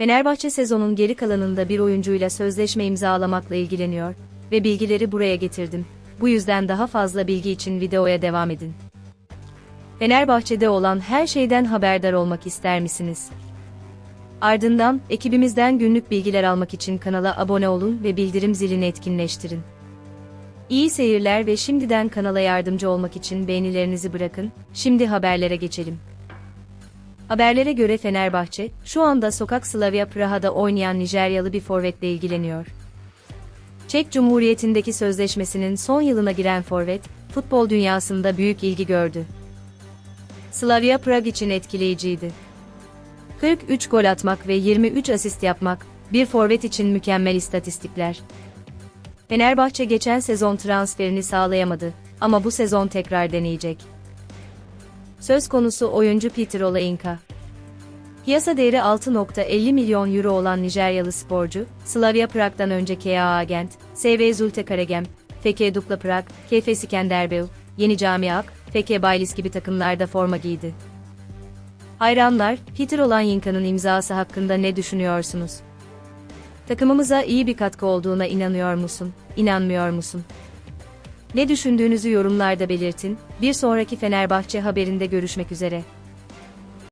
Fenerbahçe sezonun geri kalanında bir oyuncuyla sözleşme imzalamakla ilgileniyor ve bilgileri buraya getirdim. Bu yüzden daha fazla bilgi için videoya devam edin. Fenerbahçe'de olan her şeyden haberdar olmak ister misiniz? Ardından ekibimizden günlük bilgiler almak için kanala abone olun ve bildirim zilini etkinleştirin. İyi seyirler ve şimdiden kanala yardımcı olmak için beğenilerinizi bırakın. Şimdi haberlere geçelim. Haberlere göre Fenerbahçe, şu anda Sokak Slavia Praha'da oynayan Nijeryalı bir forvetle ilgileniyor. Çek Cumhuriyeti'ndeki sözleşmesinin son yılına giren forvet, futbol dünyasında büyük ilgi gördü. Slavia Prag için etkileyiciydi. 43 gol atmak ve 23 asist yapmak, bir forvet için mükemmel istatistikler. Fenerbahçe geçen sezon transferini sağlayamadı ama bu sezon tekrar deneyecek. Söz konusu oyuncu Peter Olainka. Piyasa değeri 6.50 milyon euro olan Nijeryalı sporcu, Slavia Prag'dan önce KA Agent, SV Zulte Karegem, FK Dukla Prag, KF Skenderbeu, Yeni Camiak, FK Baylis gibi takımlarda forma giydi. Hayranlar, Peter Olayinka'nın imzası hakkında ne düşünüyorsunuz? Takımımıza iyi bir katkı olduğuna inanıyor musun, inanmıyor musun? Ne düşündüğünüzü yorumlarda belirtin, bir sonraki Fenerbahçe haberinde görüşmek üzere.